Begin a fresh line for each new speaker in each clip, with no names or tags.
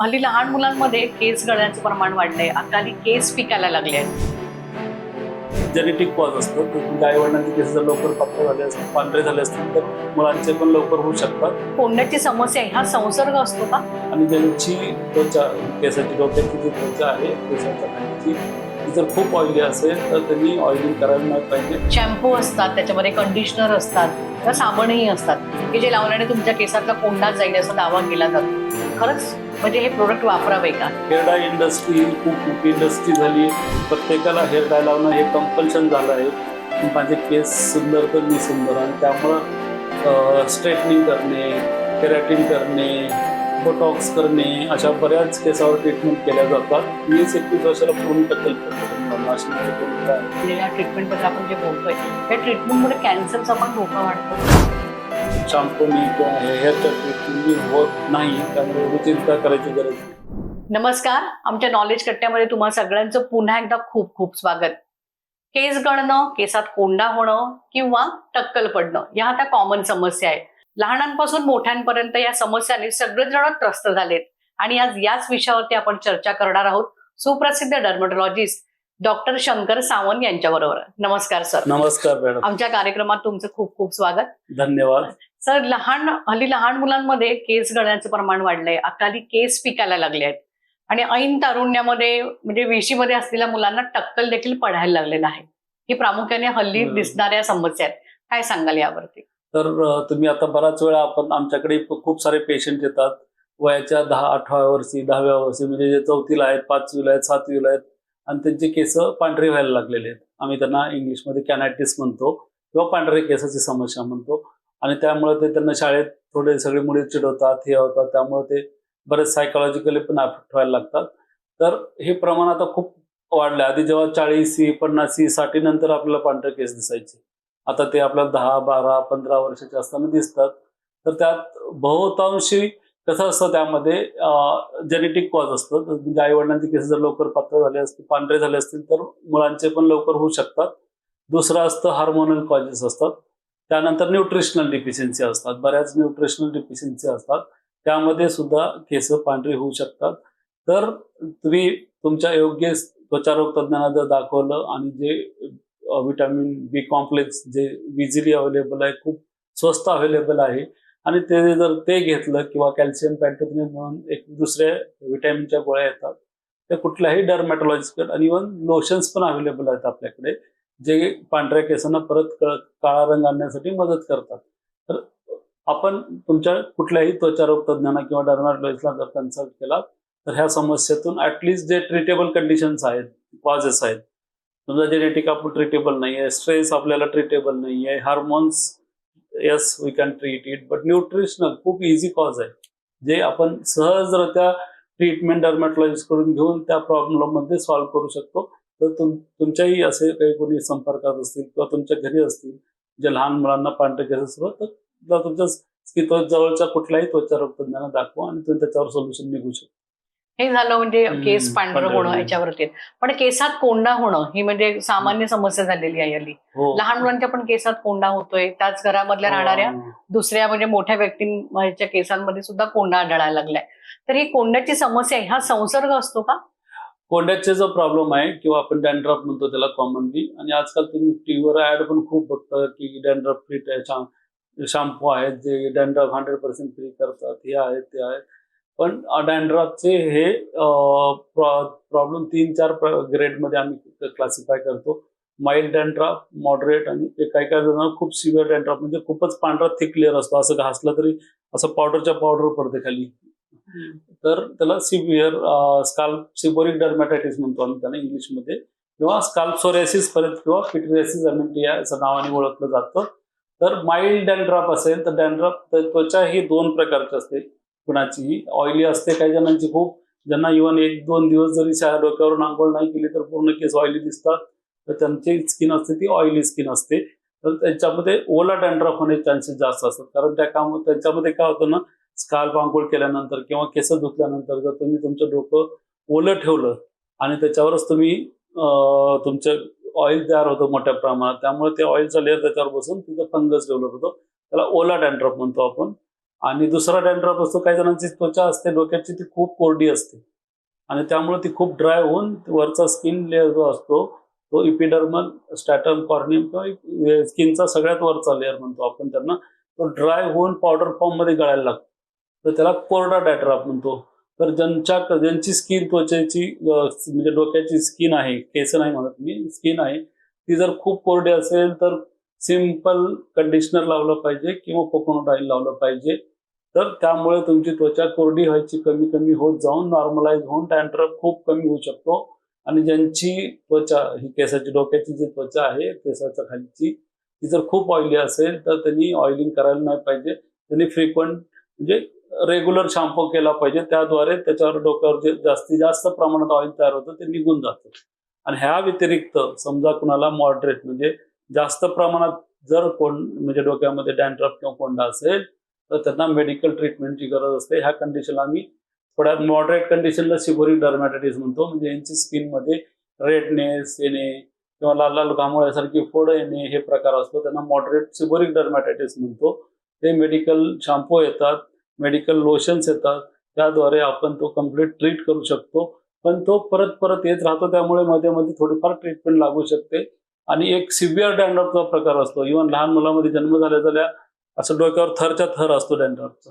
हल्ली लहान मुलांमध्ये केस गळण्याचं प्रमाण वाढलंय. अकाली केस पिकायला लागले आहेत
जेनेटिक कॉज असतो तुमच्या आई वडिलांचे केस जर लवकर पक्का झाले असतील पांढरे झाले असतील तर मुलांचे पण लवकर होऊ शकतात.
कोंड्याची समस्या हा संसर्ग असतो का?
आणि ज्यांची त्वचा केसाची डोक्याची जी त्वचा आहे केसाच्या जर खूप ऑइली असेल तर त्यांनी ऑइलिंग करायला पाहिजे.
शॅम्पू असतात त्याच्यामध्ये कंडिशनर असतात किंवा साबणही असतात. की जे लावल्याने तुमच्या केसातला कोंडा जाईल असा दावा केला जातो. खरंच म्हणजे हे प्रोडक्ट वापरावे का?
हेअर डाय इंडस्ट्री खूप मोठी इंडस्ट्री झाली. प्रत्येकाला हेअर डाय लावणं हे कंपल्शन झालं आहे. माझे केस सुंदर तर मी सुंदर आणि त्यामुळं स्ट्रेटनिंग करणे केरॅटिन करणे बोटॉक्स करणे अशा बऱ्याच केसावर ट्रीटमेंट केल्या जातात. वीस एकवीस वर्षाला पूर्ण टक्कल
ट्रीटमेंटबद्दल आपण जे बोलतोय या ट्रीटमेंटमुळे कॅन्सरचा पण धोका वाढतो.
किंवा हेअरच्या ट्रीटमेंट होत नाही त्यामुळे चिंता करायची गरज नाही
नमस्कार आमच्या नॉलेज कट्ट्यामध्ये तुम्हा सगळ्यांचं पुन्हा एकदा खूप खूप स्वागत. केस गळणं केसात कोंडा होणं किंवा टक्कल पडणं या आता कॉमन समस्या आहेत. लहानांपासून मोठ्यांपर्यंत या समस्याने सगळेजण त्रस्त झालेत. आणि आज याच विषयावरती आपण चर्चा करणार आहोत सुप्रसिद्ध डर्मटॉलॉजिस्ट डॉक्टर शंकर सावंत यांच्याबरोबर. नमस्कार सर
नमस्कार मॅडम
आमच्या कार्यक्रमात तुमचं खूप खूप स्वागत.
धन्यवाद.
सर लहान हल्ली लहान मुलांमध्ये केस गळण्याचं प्रमाण वाढलंय. अकाली केस पिकायला लागले आहेत. आणि ऐन तारुण्यामध्ये म्हणजे वेशीमध्ये असलेल्या मुलांना टक्कल देखील पडायला लागलेलं आहे. ही प्रामुख्याने हल्ली. दिसणाऱ्या समस्या आहेत. काय सांगाल यावरती?
तर तुम्ही आता बराच वेळा आपण आमच्याकडे खूप सारे पेशंट येतात. वयाच्या दहा अठरा वर्षी दहाव्या वर्षी म्हणजे जे चौथीला आहेत पाचवीला आहेत सातवीला आहेत. आणि त्यांचे केस पांढरे व्हायला लागलेले आहेत. आम्ही त्यांना इंग्लिशमध्ये कॅनायटिस म्हणतो किंवा पांढरे केसाची समस्या म्हणतो. आणि त्यामुळे ते त्यांना शाळेत थोडे सगळे मुले चिडवतात हे होतात. त्यामुळे ते बरेच सायकोलॉजिकली पण अफेक्ट व्हायला लागतात. तर हे प्रमाण आता खूप वाढलं आधी जेव्हा चाळीसी पन्नासी साठी नंतर आपल्याला पांढरे केस दिसायचे. आता ते आपल्याला दहा बारा पंधरा वर्षाचे असताना दिसतात. तर त्यात बहुतांशी कसं असतं त्यामध्ये जेनेटिक कॉज असतं. म्हणजे आई वडिलांचे केस जर लवकर पात्र झाले असतील पांढरे झाले असतील तर मुलांचे पण लवकर होऊ शकतात. दुसरं असतं हार्मोनल कॉजेस असतात. त्यानंतर न्यूट्रिशनल डिफिशियन्सी असतात. बऱ्याच न्यूट्रिशनल डिफिशियन्सी असतात. त्यामध्ये सुद्धा केस पांढरी होऊ शकतात. तर तुम्ही तुमच्या योग्य त्वचारोग तज्ज्ञांना जर दाखवलं आणि जे विटॅमिन बी कॉम्प्लेक्स जे इझिली अवेलेबल आहे खूप स्वस्त अवेलेबल आहे आणि ते जर ते घेतलं किंवा कॅल्शियम पॅन्टोथिन म्हणून एक दुसऱ्या विटॅमिनच्या गोळ्या येतात त्या कुठल्याही डर्मॅटॉलॉजिकल आणि इव्हन लोशन्स पण अवेलेबल आहेत आपल्याकडे. जे पांढऱ्या केसांना परत काळा रंग आणण्यासाठी मदत करतात. तर आपण तुमच्या कुठल्याही त्वचारोग तज्ज्ञांना किंवा डर्मॅटॉलॉजिस्टला जर कन्सल्ट केला तर ह्या समस्येतून ऍटलिस्ट जे ट्रीटेबल कंडिशन्स आहेत कॉजेस आहेत समजा जेनेटिक आपण ट्रीटेबल नाही आहे स्ट्रेस आपल्याला ट्रीटेबल नाही आहे hormones yes we can treat it but nutritional खूप इझी कॉज आहे. जे आपण सहजरित्या ट्रीटमेंट डर्मॅटॉलॉजिस्टकडून घेऊन त्या प्रॉब्लेममध्ये सॉल्व्ह करू शकतो. तर तुम तुमच्याही असे काही कोणी संपर्कात असतील किंवा तुमच्या घरी असतील जे लहान मुलांना पांढरे केस असतात तर तुमच्या की तो जवळच्या कुठल्याही त्वचारोग तज्ञांना दाखवा आणि तुम्ही त्याच्यावर सोल्युशन निघू शकतो.
हे झालं म्हणजे केस पांढरं होणं. याच्यावरती. पण केसात कोंडा होणं ही म्हणजे सामान्य समस्या झालेली आहे हल्ली.
हो.
लहान मुलांच्या पण केसात कोंडा होतोय त्याच घरामधल्या राहणाऱ्या
हो.
दुसऱ्या म्हणजे मोठ्या व्यक्तींच्या केसांमध्ये सुद्धा कोंडा आढळायला लागलाय. तर ही कोंड्याची समस्या हा संसर्ग असतो का?
कोंड्याचे जो प्रॉब्लेम आहे किंवा आपण डॅन्ड्रफ म्हणतो त्याला कॉमनली आणि आजकाल तुम्ही टीव्हीवर ऍड पण खूप बघता की डॅन्ड्रफ फ्री शॅम्पू आहेत जे डॅन्ड्रफ हंड्रेड पर्सेंट फ्री करतात हे आहेत ते आहेत. पण डॅन्ड्रफचे हे प्रॉब्लेम तीन चार ग्रेडमध्ये आम्ही क्लासिफाय करतो. माइल्ड डॅन्ड्रॉफ मॉडरेट आणि ते काही काही जणांना खूप सिव्हिअर डॅन्ड्रफ म्हणजे खूपच पांढरा थिक लेअर असतो. असं घासलं तरी असं पावडरच्या पावडर पडते खाली. तर त्याला सिव्हिअर स्काल्प सिबोरिक डर्मॅटायटिस म्हणतो आम्ही त्याला इंग्लिशमध्ये. किंवा स्काल्प सोरेसिस पर्यंत किंवा पिटरेसिस अमेंटिया असं नावाने ओळखलं जातं. तर माइल्ड डॅन्ड्रफ असेल तर डॅन्ड्रफ त्वचा ही दोन प्रकारची असते. कुणाची ऑइली असते काही जणांची खूप. ज्यांना इव्हन एक दोन दिवस जरी शा डोक्यावरून आंघोळ नाही केली तर पूर्ण केस ऑइली दिसतात. तर त्यांची स्किन असते ती ऑइली स्किन असते. तर त्यांच्यामध्ये ओला डॅन्ड्रफ होण्याचे चान्सेस जास्त असतात. कारण त्या काम त्यांच्यामध्ये काय होतं ना स्काल्प आंघोळ केल्यानंतर किंवा केस धुतल्यानंतर जर तुम्ही तुमचं डोकं ओलं ठेवलं आणि त्याच्यावरच तुम्ही तुमचं ऑइल तयार होतं मोठ्या प्रमाणात त्यामुळे ते ऑइलचा लेअर त्याच्यावर बसून तिथं फंगस डेव्हलप होतो. त्याला ओला डॅन्ड्रफ म्हणतो आपण. आणि दुसरा डॅन्ड्रफ असतो काही जणांची त्वचा असते डोक्याची ती खूप कोरडी असते. आणि त्यामुळे ती खूप ड्राय होऊन वरचा स्किन लेअर जो असतो तो इपिडर्मल स्टॅटम कॉर्नियम किंवा स्किनचा सगळ्यात वरचा लेअर म्हणतो आपण त्यांना. तो ड्राय होऊन पावडर फॉर्ममध्ये गळायला लागतो. तर त्याला कोरडा डॅड्रॉप म्हणतो. तर ज्यांच्या ज्यांची स्किन त्वचेची म्हणजे डोक्याची स्किन आहे केस नाही म्हणत मी स्किन आहे ती जर खूप कोरडी असेल तर सिंपल कंडिशनर लावलं पाहिजे किंवा कोकोनट ऑइल लावलं पाहिजे. तर त्यामुळे तुमची त्वचा कोरडी व्हायची कमी कमी होत जाऊन नॉर्मलाइज होऊन टँट्रप खूप कमी होऊ शकतो. आणि ज्यांची त्वचा ही केसाची डोक्याची जी त्वचा आहे केसाच्या खालची ती जर खूप ऑइली असेल तर त्यांनी ऑइलिंग करायला नाही पाहिजे. त्यांनी फ्रिक्वंट म्हणजे रेग्युलर शॅम्पू केला पाहिजे. त्याद्वारे त्याच्यावर डोक्यावर जे जास्तीत जास्त प्रमाणात ऑइल तयार होतं ते निघून जातं. आणि ह्या व्यतिरिक्त समजा कुणाला मॉडरेट म्हणजे जास्त प्रमाणात जर कोण म्हणजे डोक्यामध्ये डॅन्ड्रफ किंवा कोंडा असेल तर त्यांना मेडिकल ट्रीटमेंटची गरज असते. ह्या कंडिशनला आम्ही थोड्या मॉडरेट कंडिशनला शिबोरिक डर्मॅटायटिस म्हणतो. म्हणजे यांची स्किनमध्ये रेडनेस येणे किंवा लाल लाल घामोळ्यासारखी फोड येणे हे प्रकार असतो. त्यांना मॉडरेट सिबोरिक डर्मॅटायटिस म्हणतो. ते मेडिकल शॅम्पू येतात. मेडिकल लोशन्स येतात त्याद्वारे आपण तो कंप्लीट ट्रीट करू शकतो. पण तो परत परत येत राहतो त्यामुळे मध्ये मध्ये थोडीफार ट्रीटमेंट लागू शकते. आणि एक सिव्हिअर डॅन्ड्रफचा प्रकार असतो. इव्हन लहान मुलामध्ये जन्म झाल्या झाल्या असं डोक्यावर थरच्या थर असतो डॅन्ड्रफचा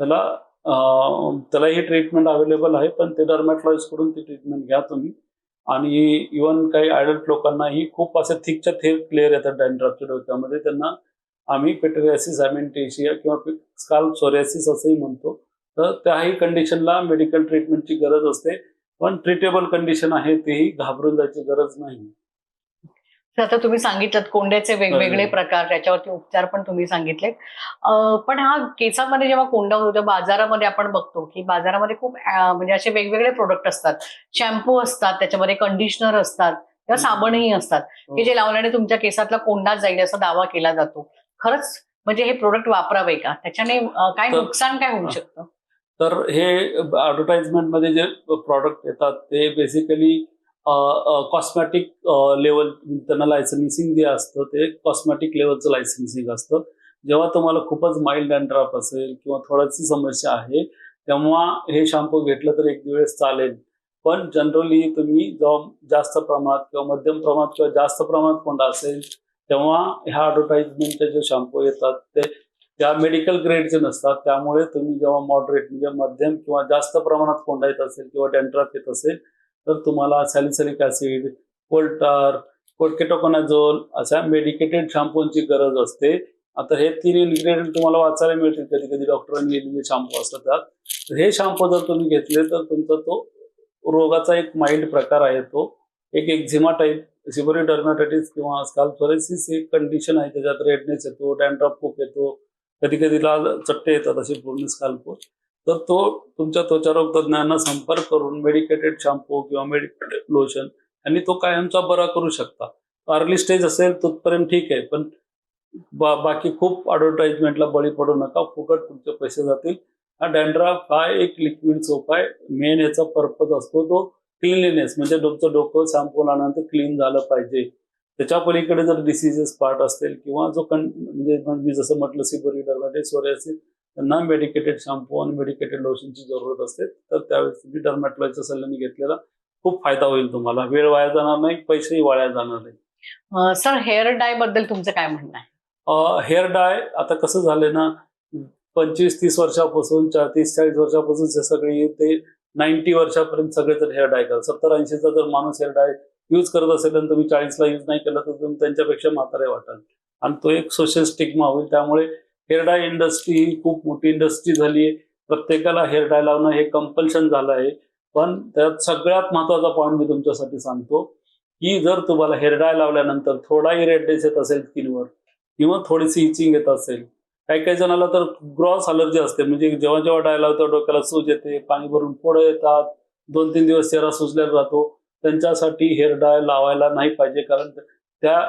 त्याला त्याला त्यालाही ट्रीटमेंट अवेलेबल आहे पण ते डर्मॅटॉलॉजिस्टकडून ती ट्रीटमेंट घ्या तुम्ही. आणि इवन काही ॲडल्ट लोकांनाही खूप असे थिकच्या थिक लेअर येतात डॅन्ड्रफच्या डोक्यामध्ये. त्यांना आम्ही पेट्रियासिस ॲमेंटेशिया किंवा स्काल्प सोरियासिस असंही म्हणतो तर त्याही कंडिशनला मेडिकल ट्रीटमेंटची गरज असते पण ट्रीटेबल कंडिशन आहे तेही घाबरून जायची गरज नाही
आता तुम्ही सांगितलं कोंड्याचे वेगवेगळे. प्रकार त्याच्यावरती उपचार पण तुम्ही सांगितले पण हा केसामध्ये जेव्हा कोंडा होतो तेव्हा बाजारामध्ये आपण बघतो की बाजारामध्ये खूप म्हणजे असे वेगवेगळे प्रोडक्ट असतात शॅम्पू असतात त्याच्यामध्ये कंडिशनर असतात किंवा. साबणही असतात
हो.
की जे लावल्याने तुमच्या केसातला कोंडा जाईल असा दावा केला जातो खरंच म्हणजे हे प्रोडक्ट वापरावे का? त्याच्याने काय नुकसान काय होऊ शकतं?
तर हे ॲडव्हर्टाइजमेंटमध्ये जे प्रॉडक्ट येतात ते बेसिकली कॉस्मॅटिक लेवल त्यांना लायसन्सिंग जे असतं ते कॉस्मॅटिक लेवलचं लायसन्सिंग असतं. जेव्हा तुम्हाला खूपच माइल्ड डॅन्ड्रफ असेल किंवा थोडीशी समस्या आहे तेव्हा हे शॅम्पू घेतलं तर एक दिवस चालेल. पण जनरली तुम्ही जेव्हा जास्त प्रमाणात किंवा मध्यम प्रमाणात किंवा जास्त प्रमाणात कोंडा असेल तेव्हा ह्या ॲडव्हर्टाईजमेंटचे जे शॅम्पू येतात ते त्या मेडिकल ग्रेडचे नसतात. त्यामुळे तुम्ही जेव्हा मॉडरेट म्हणजे मध्यम किंवा जास्त प्रमाणात कोंडा येत असेल किंवा डॅन्ड्रफ येत असेल तर तुम्हाला सॅलिसलिक ॲसिड कोल्टार कोटकेटोकोनाझोल अशा मेडिकेटेड शॅम्पूंची गरज असते. आता हे तीन इन्ग्रेडियंट तुम्हाला वाचायला मिळतील कधी कधी. डॉक्टरांनी लिहिलेले शॅम्पू असतात त्यात. तर हे शॅम्पू जर तुम्ही घेतले तर तुमचा तो रोगाचा एक माइल्ड प्रकार आहे तो. एक एक्झिमा टाईप सिबोरी डर्मॅटायटिस किंवा स्काल्फोरेसिस एक कंडिशन आहे त्याच्यात रेडनेस येतो डॅन्ड्रफ खूप येतो. कधी कधी लाल चट्टे येतात असे पूर्ण स्काल्पवर तर तो तुमच्या त्वचारोग तज्ज्ञांना संपर्क करून मेडिकेटेड शॅम्पू किंवा मेडिकेटेड लोशन आणि तो कायमचा बरा करू शकता. अर्ली स्टेज असेल तोपर्यंत ठीक आहे पण बा बाकी खूप ॲडव्हर्टाईजमेंटला बळी पडू नका फुकट तुमचे पैसे जातील. हा डॅन्ड्राफ हा एक लिक्विड सोप आहे. मेन याचा पर्पज असतो तो क्लिनलीनेस म्हणजे तुमचं डोकं शॅम्पू लावल्यानंतर क्लीन झालं पाहिजे. त्याच्या पलीकडे जर डिसिजेस पार्ट असतील किंवा जो कं म्हणजे मी जसं म्हटलं सिबोरी डर्माटायटिस सोरियासिस त्यांना मेडिकेटेड शॅम्पू आणि मेडिकेटेड लोशनची जरूरत असते. तर त्यावेळेस तुम्ही डर्मॅटॉलॉजीच्या सल्ल्याने घेतलेला. खूप फायदा होईल तुम्हाला. वेळ वाया जाणार नाही पैसेही वाया जाणार नाही.
सर हेअर डायबद्दल तुमचं काय म्हणणं आहे?
हेअर डाय आता कसं झालंय ना पंचवीस तीस वर्षापासून चाळीस चाळीस वर्षापासून जे सगळे ते नाईन्टी वर्षापर्यंत सगळे जर हेअर डाय करतात. सत्तर ऐंशीचा जर माणूस हेअर डाय यूज करत असेल आणि तुम्ही चाळीसला यूज नाही केला तर तुम्ही त्यांच्यापेक्षा म्हातारे वाटाल. आणि तो एक सोशल स्टिग्मा होईल. त्यामुळे हेअर डाय इंडस्ट्री ही खूप मोठी इंडस्ट्री झाली आहे प्रत्येकाला हेअर डाय लावणं हे कंपल्शन झालं आहे. पण त्यात सगळ्यात महत्त्वाचा पॉईंट मी तुमच्यासाठी सांगतो की जर तुम्हाला हेअर डाय लावल्यानंतर थोडाही रेडनेस येत असेल स्किनवर किंवा थोडीशी इचिंग येत असेल काही काही जणाला तर ग्रॉस अलर्जी असते. म्हणजे जेव्हा जेव्हा डाय लावतो डोक्याला सूज येते पाणी भरून फोडं येतात दोन तीन दिवस चेहरा सुजलेला राहतो त्यांच्यासाठी हेअर डाय लावायला नाही पाहिजे कारण त्या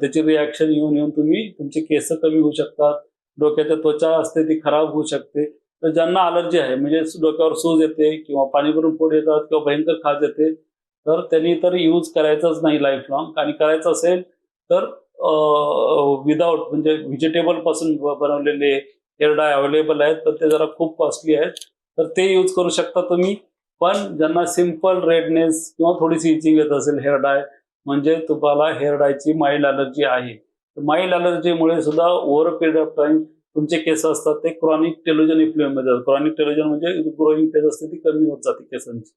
त्याची रिॲक्शन येऊन येऊन तुम्ही तुमचे केस कमी होऊ शकतात. डोक्याच्या त्वचा असते ती खराब होऊ शकते. तर ज्यांना अलर्जी आहे म्हणजे डोक्यावर सूज येते किंवा पाणी भरून फोड येतात किंवा भयंकर खाज येते तर त्यांनी तर यूज करायचंच नाही लाईफ लॉंग आणि करायचं असेल तर विदाउट म्हणजे व्हेजिटेबलपासून बनवलेले हेअर डाय अवेलेबल आहेत पण ते जरा खूप कॉस्टली आहेत. तर ते यूज करू शकता तुम्ही. पण ज्यांना सिंपल रेडनेस किंवा थोडीशी इचिंग येत असेल हेअर डाय म्हणजे तुम्हाला हेअर डायची माइल्ड अलर्जी आहे. माइल्ड अलर्जीमुळे सुद्धा ओव्हर पिरियड ऑफ टाइम तुमचे केस असतात ते क्रॉनिक टेलोजन इन्फ्लुएमध्ये जातात. क्रॉनिक टेलोजन म्हणजे ग्रोईंग फेज असते ती कमी होत जाते केसांची.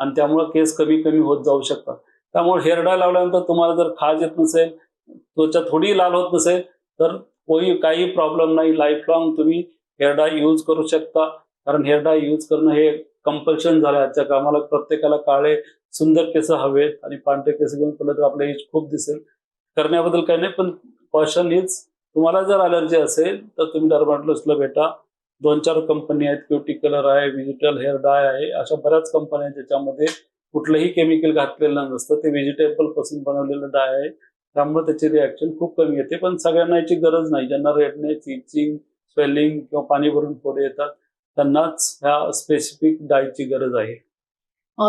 आणि त्यामुळे केस कमी कमी होत जाऊ शकतात. त्यामुळे हेअर डाय लावल्यानंतर तुम्हाला जर खाज येत नसेल त्वचा थोडी लाल होत नसेल तर कोणी काही प्रॉब्लेम नाही. लाईफ लॉंग तुम्ही हेअर डाय यूज करू शकता. कारण हेअर डाय यूज करणं हे कंपल्शन झालं आजच्या कामाला. प्रत्येकाला काळे सुंदर केस हवेत आणि पांढरे केस घेऊन पडलं तर आपलं एज खूप दिसेल. करण्याबद्दल काही नाही पण कॉशन हीच. तुम्हाला जर अलर्जी असेल तर तुम्ही डर्माटोलॉजिस्टला भेटा. दोन चार कंपनी आहेत क्युटी कलर आहे व्हिजिटल हेअर डाय आहे अशा बऱ्याच कंपन्या आहेत ज्याच्यामध्ये कुठलंही केमिकल घातलेलं नसतं. ते व्हेजिटेबलपासून बनवलेलं डाय आहे. त्यामुळे त्याची रिॲक्शन खूप कमी येते. पण सगळ्यांना याची गरज नाही. ज्यांना रेडनेस इचिंग स्वेलिंग किंवा पाणी भरून फोडे येतात त्यांनाच ह्या स्पेसिफिक डायची गरज आहे.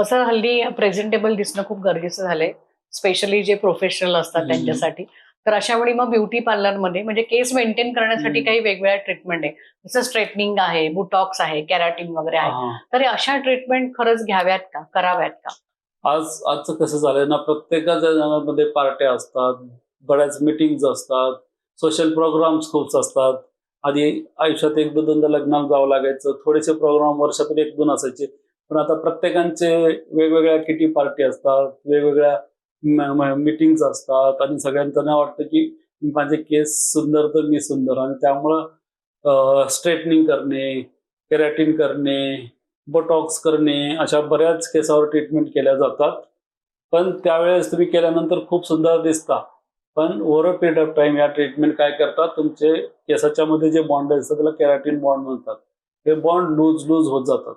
सर हल्ली प्रेझेंटेबल दिसणं खूप गरजेचं झालंय. स्पेशली जे प्रोफेशनल असतात. त्यांच्यासाठी. तर अशा वेळी मग ब्युटी पार्लरमध्ये म्हणजे केस मेंटेन करण्यासाठी. काही वेगवेगळ्या ट्रीटमेंट आहे. जसं स्ट्रेटनिंग आहे बुटॉक्स आहे कॅराटिन वगैरे आहे. तर अशा ट्रीटमेंट खरंच घ्याव्यात का? कराव्यात का?
आज आजचं कसं झालंय ना प्रत्येकाच्या मध्ये पार्ट्या असतात बऱ्याच मिटिंग्स असतात सोशल प्रोग्राम्स खूप असतात. आधी आयुष्यात एक दोन दोनदा लग्नाला जावं लागायचं थोडेसे प्रोग्राम वर्षातून एक दोन असायचे. पण आता प्रत्येकांचे वेगवेगळ्या किटी पार्टी असतात वेगवेगळ्या मिटिंग्स असतात आणि सगळ्यांचं नाही वाटतं की माझे केस सुंदर तर मी सुंदर आणि त्यामुळं स्ट्रेटनिंग करणे केरॅटिन करणे बोटॉक्स करणे अशा बऱ्याच केसावर ट्रीटमेंट केल्या जातात. पण त्यावेळेस तुम्ही केल्यानंतर खूप सुंदर दिसता. पण over a period of time या ट्रीटमेंट काय करतात? तुमचे केसाच्या मध्ये जे बॉन्ड असतात त्याला केराटीन बॉन्ड म्हणतात. हे बॉन्ड लूज लूज होत जातात.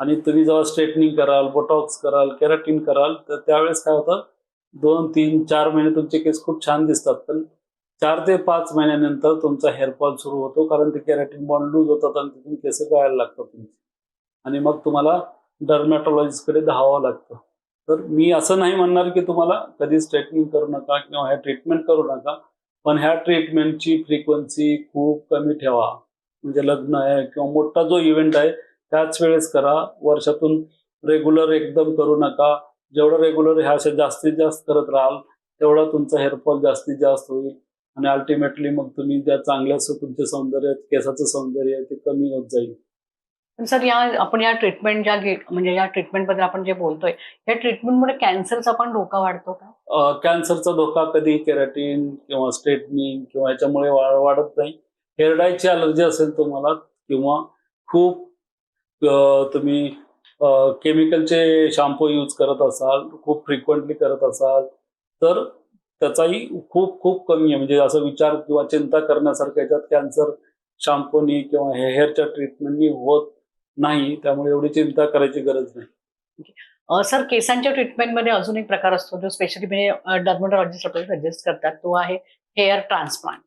आणि तुम्ही जेव्हा स्ट्रेटनिंग कराल बोटॉक्स कराल केराटीन कराल तर त्यावेळेस काय होतं? दोन तीन चार महिने तुमचे केस खूप छान दिसतात. पण चार ते पाच महिन्यानंतर तुमचा हेअरफॉल सुरू होतो कारण ते केराटीन बॉन्ड लूज होतात आणि तिथून केस गळायला लागतात तुमचे. आणि मग तुम्हाला डर्मॅटॉलॉजिस्टकडे धावावं लागतं. तर मी असं नाही म्हणणार की तुम्हाला कधी स्ट्रेटनिंग करू नका किंवा ह्या ट्रीटमेंट करू नका पण ह्या ट्रीटमेंटची फ्रिक्वेन्सी खूप कमी ठेवा. म्हणजे लग्न आहे किंवा मोठा जो इव्हेंट आहे त्याच वेळेस करा. वर्षातून रेग्युलर एकदम करू नका. जेवढं रेग्युलर ह्या अशा जास्तीत जास्त करत राहाल तेवढा तुमचा हेअरफॉल जास्तीत जास्त होईल. आणि अल्टिमेटली मग तुम्ही ज्या चांगल्याचं तुमचे सौंदर्य केसाचं सौंदर्य आहे ते कमी होत जाईल.
पण सर या आपण या ट्रीटमेंट ज्या घे- म्हणजे या ट्रीटमेंटबद्दल आपण जे बोलतोय या ट्रीटमेंटमुळे कॅन्सरचा पण धोका वाढतो का?
कॅन्सरचा धोका कधी? केराटीन किंवा स्ट्रेटनिंग किंवा याच्यामुळे वा- वाढत नाही. हेअर डायची अलर्जी असेल तुम्हाला किंवा खूप तुम्ही केमिकलचे शॅम्पू यूज करत असाल खूप फ्रिक्वेंटली करत असाल तर त्याचाही खूप खूप कमी आहे. म्हणजे असं विचार किंवा चिंता करण्यासारखं याच्यात कॅन्सर शॅम्पूनी किंवा हेअरच्या ट्रीटमेंटनी होत नाही त्यामुळे एवढी चिंता करायची गरज नाही.
अ, सर केसांच्या ट्रीटमेंटमध्ये अजून एक प्रकार असतो जो स्पेशली म्हणजे डर्मोटॉलॉजिस्ट आपल्याला सजेस्ट करतात तो आहे हेअर ट्रान्सप्लांट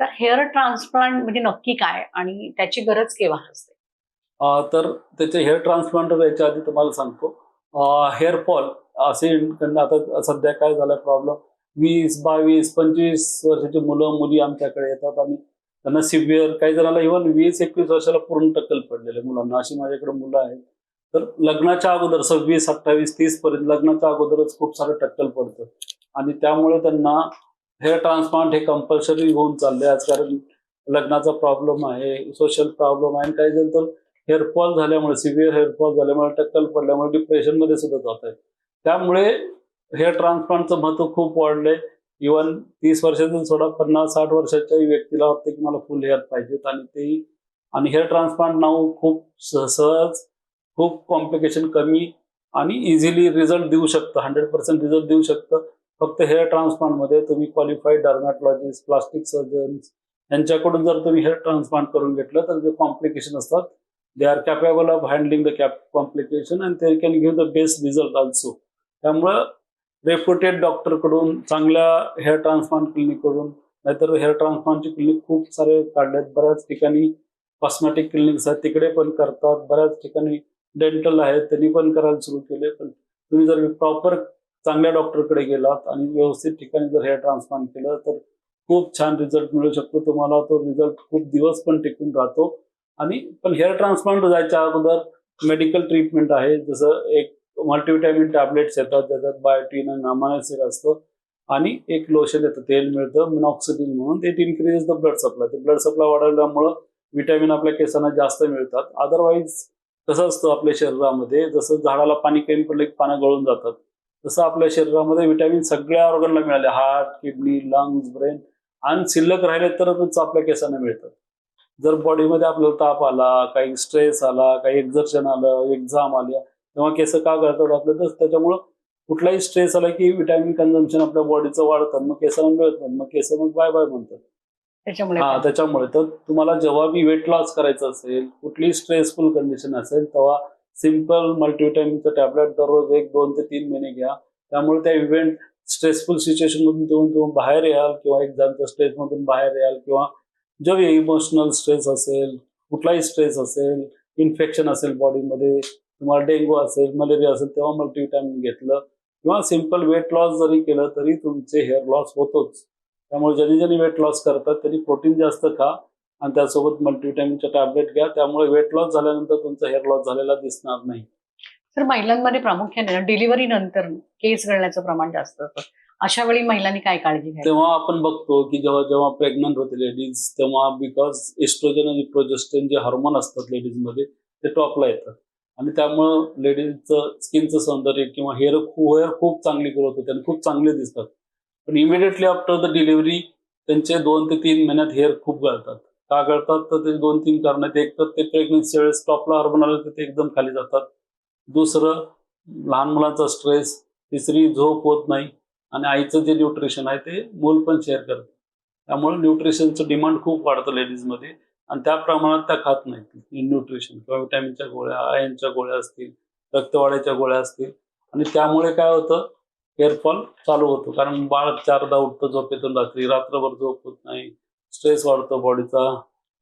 तर हेअर ट्रान्सप्लांट म्हणजे नक्की काय आणि त्याची गरज केव्हा असते?
तर त्याचे हेअर ट्रान्सप्लांट याच्या आधी तुम्हाला सांगतो. हेअर फॉल असे आता सध्या काय झालाय प्रॉब्लेम वीस बावीस पंचवीस वर्षाची मुलं मुली आमच्याकडे येतात आणि त्यांना सिव्हिअर काही जणांना इव्हन वीस एकवीस वर्षाला पूर्ण टक्कल पडलेले मुलांना अशी माझ्याकडे मुलं आहेत. तर लग्नाच्या अगोदर सव्वीस अठ्ठावीस तीस पर्यंत लग्नाच्या अगोदरच खूप सारं टक्कल पडतं. आणि त्यामुळे त्यांना हेअर ट्रान्सप्लांट हे कंपल्सरी होऊन चाललंय. आज कारण लग्नाचा प्रॉब्लेम आहे सोशल प्रॉब्लेम आहे. आणि काही जण तर हेअरफॉल झाल्यामुळे सिव्हिअर हेअरफॉल झाल्यामुळे टक्कल पडल्यामुळे डिप्रेशनमध्ये सुद्धा जात आहे त्यामुळे हेअर ट्रान्सप्लांटचं महत्त्व खूप वाढलंय. इवन तीस वर्षातून सोडा पन्नास साठ वर्षाच्या व्यक्तीला वाटतं की मला फुल हेअर पाहिजेत आणि तेही. आणि हेअर ट्रान्सप्लांट नाव खूप सहज खूप कॉम्प्लिकेशन कमी आणि इझिली रिझल्ट देऊ शकतं. हंड्रेड पर्सेंट रिझल्ट देऊ शकतं. फक्त हेअर ट्रान्सप्लांटमध्ये तुम्ही क्वालिफाईड डर्मॅटॉलॉजिस्ट प्लास्टिक सर्जन्स यांच्याकडून जर तुम्ही हेअर ट्रान्सप्लांट करून घेतलं तर जे कॉम्प्लिकेशन असतात they are capable of handling the cap complication and ते can give the best result also त्यामुळं रेप्युटेड डॉक्टरकडून चांगल्या हेअर ट्रान्सप्लांट क्लिनिककडून नाहीतर हेअर ट्रान्सप्लांटची क्लिनिक खूप सारे काढलेत. बऱ्याच ठिकाणी कॉस्मेटिक क्लिनिक्स आहेत तिकडे पण करतात. बऱ्याच ठिकाणी डेंटल आहेत त्यांनी पण करायला सुरू केले. पण तुम्ही जर प्रॉपर चांगल्या डॉक्टरकडे गेलात आणि व्यवस्थित ठिकाणी जर हेअर ट्रान्सप्लांट केलं तर खूप छान रिझल्ट मिळू शकतो. तुम्हाला तो रिझल्ट खूप दिवस पण टिकून राहतो. आणि पण हेअर ट्रान्सप्लांट जायच्या अगोदर मेडिकल ट्रीटमेंट आहे. जसं एक मल्टिव्हिटॅमिन टॅबलेट्स येतात त्याच्यात बायोटीन आणि अमायसिड असतं. आणि एक लोशन येतं तेल मिळतं मिनॉक्सिडिन म्हणून. ते इन्क्रीजेस द ब्लड सप्लाय ते ब्लड सप्लाय वाढवल्यामुळं विटॅमिन आपल्या केसांना जास्त मिळतात. अदरवाईज कसं असतं आपल्या शरीरामध्ये? जसं झाडाला पाणी कमी पडलं की पानं गळून जातात. तसं आपल्या शरीरामध्ये विटॅमिन सगळ्या ऑर्गनला मिळाले. हार्ट किडनी लंग्स ब्रेन आणि शिल्लक राहिले तरच आपल्या केसांना मिळतात जर बॉडीमध्ये आपल्याला ताप आला काही स्ट्रेस आला काही एक्झर्शन आलं एक्झाम आल्या तेव्हा केस का गळतात आपल्या तर त्याच्यामुळं कुठलाही स्ट्रेस आला की विटॅमिन कन्झम्पन आपल्या बॉडीचं वाढतं मग केसांना मिळत नाही मग केस मग बाय बाय म्हणतात.
त्याच्यामुळे
हा त्याच्यामुळे तर तुम्हाला जेव्हा बी वेट लॉस करायचं असेल कुठलीही स्ट्रेसफुल कंडिशन असेल तेव्हा सिंपल मल्टीव्हिटॅमिनचं टॅबलेट दररोज एक दोन ते तीन महिने घ्या. त्यामुळे त्या इव्हेंट स्ट्रेसफुल सिच्युएशन मधून तेव्हा तुम्ही बाहेर याल किंवा एक्झामच्या स्ट्रेस मधून बाहेर याल किंवा जो इमोशनल स्ट्रेस असेल कुठलाही स्ट्रेस असेल इन्फेक्शन असेल बॉडीमध्ये तुम्हाला डेंग्यू असेल मलेरिया असेल तेव्हा मल्टीव्हिटॅमिन घेतलं. किंवा सिंपल वेट लॉस जरी केलं तरी तुमचे हेअर लॉस होतोच. त्यामुळे ज्यांनी ज्यांनी वेट लॉस करतात त्यांनी प्रोटीन जास्त खा आणि त्यासोबत मल्टीव्हिटॅमिनचे टॅबलेट घ्या. त्यामुळे वेट लॉस झाल्यानंतर तुमचा हेअर लॉस झालेला दिसणार नाही.
तर महिलांमध्ये प्रामुख्याने डिलिव्हरी नंतर केस गळण्याचं प्रमाण जास्त असतं. अशा वेळी महिलांनी काय काळजी घ्यावी?
तेव्हा आपण बघतो की जेव्हा जेव्हा प्रेग्नंट होते लेडीज तेव्हा बिकॉज एस्ट्रोजन आणि प्रोजेस्टेन जे हार्मोन असतात लेडीजमध्ये ते टॉपला येतात. आणि त्यामुळं लेडीजचं स्किनचं सौंदर्य किंवा हेअर खूप हेअर खूप चांगली ग्रोथ होते आणि खूप चांगले दिसतात. पण इमिडिएटली आफ्टर द डिलिव्हरी त्यांचे दोन ते तीन महिन्यात हेअर खूप गळतात. का गळतात? तर ते दोन तीन कारण आहेत. एक तर ते प्रेग्नन्सी वेळेस टॉपला हार्मोन आलं तर ते एकदम खाली जातात. दुसरं लहान मुलांचा स्ट्रेस तिसरी झोप होत नाही. आणि आईचं जे न्यूट्रिशन आहे ते मूल पण शेअर करतं. त्यामुळे न्यूट्रिशनचं डिमांड खूप वाढतं लेडीजमध्ये. आणि त्या प्रमाणात त्या खात नाहीत. न्यूट्रिशन किंवा विटॅमिनच्या गोळ्या आयनच्या गोळ्या असतील रक्तवाढीच्या गोळ्या असतील. आणि त्यामुळे काय होतं हेअरफॉल चालू होतो. कारण बाळ चारदा उठतं झोपेतून रात्री रात्रभर झोप होत नाही स्ट्रेस वाढतो बॉडीचा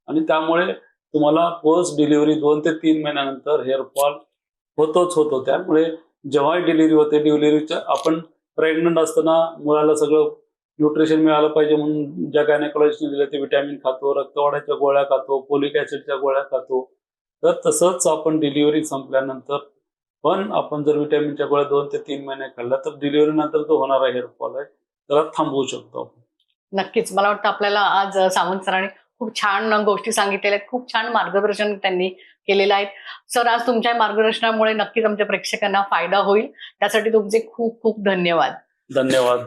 आणि त्यामुळे तुम्हाला पोस्ट डिलिव्हरी दोन ते तीन महिन्यानंतर हेअरफॉल होतोच होतो. त्यामुळे जेव्हा डिलिव्हरी होते डिलिव्हरीच्या आपण प्रेग्नंट असताना मुलाला सगळं न्यूट्रिशन मिळालं पाहिजे म्हणून ज्या गायनेकॉलॉजीने दिलं ते विटॅमिन खातो रक्तवाढ्याच्या गोळ्या खातो फोलिक ऍसिडच्या गोळ्या खातो. तर तसंच आपण डिलिव्हरी संपल्यानंतर पण आपण जर विटॅमिनच्या गोळ्या दोन ते तीन महिने खाल्ल्या तर डिलिव्हरी नंतर जो होणारा हेअरफॉल आहे त्याला थांबवू शकतो आपण.
नक्कीच. मला वाटतं आपल्याला आज सावंत सरांनी खूप छान गोष्टी सांगितलेल्या आहेत. खूप छान मार्गदर्शन त्यांनी केलेलं आहे. सर आज तुमच्या मार्गदर्शनामुळे नक्कीच आमच्या प्रेक्षकांना फायदा होईल. त्यासाठी तुमचे खूप खूप धन्यवाद.
धन्यवाद.